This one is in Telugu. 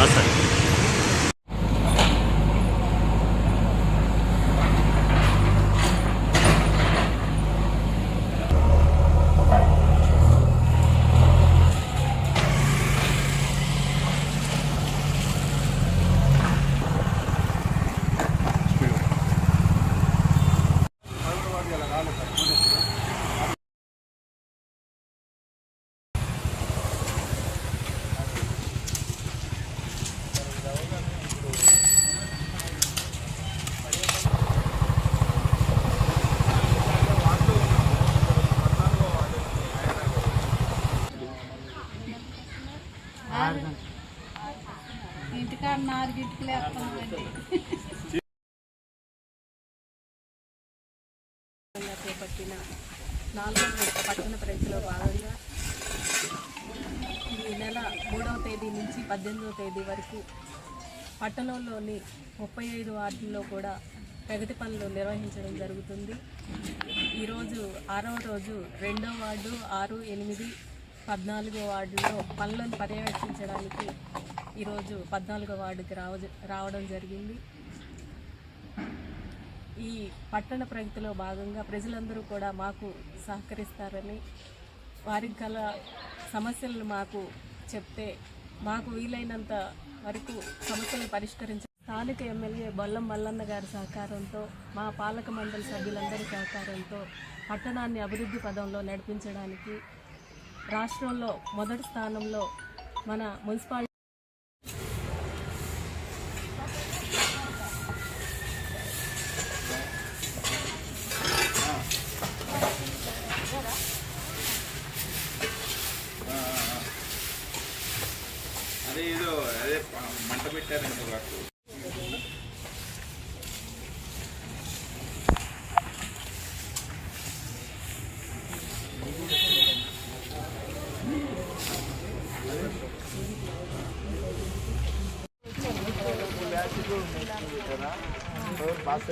まさに。ఆరుగింటికి లేస్తున్నామండి భాగంగా చేపట్టిన నాలుగో పట్టణ ప్రగతిలో భాగంగా ఈ నెల మూడవ తేదీ నుంచి పద్దెనిమిదవ తేదీ వరకు పట్టణంలోని ముప్పై ఐదు వార్డుల్లో కూడా ప్రగతి పనులు నిర్వహించడం జరుగుతుంది. ఈరోజు ఆరవ రోజు రెండో వార్డు ఆరు ఎనిమిది పద్నాలుగో వార్డులో పనులను పర్యవేక్షించడానికి ఈరోజు పద్నాలుగో వార్డుకి రావ రావడం జరిగింది. ఈ పట్టణ ప్రగతిలో భాగంగా ప్రజలందరూ కూడా మాకు సహకరిస్తారని వారికి గల సమస్యలను మాకు చెప్తే మాకు వీలైనంత వరకు సమస్యలను పరిష్కరించ స్థానిక ఎమ్మెల్యే బొల్లం మల్లన్న గారి సహకారంతో మా పాలక మండలి సభ్యులందరి సహకారంతో పట్టణాన్ని అభివృద్ధి పదంలో నడిపించడానికి రాష్ట్రంలో మొదటి స్థానంలో మన మున్సిపాలిటీ అదే ఏదో అదే మంట పెట్టారండి बात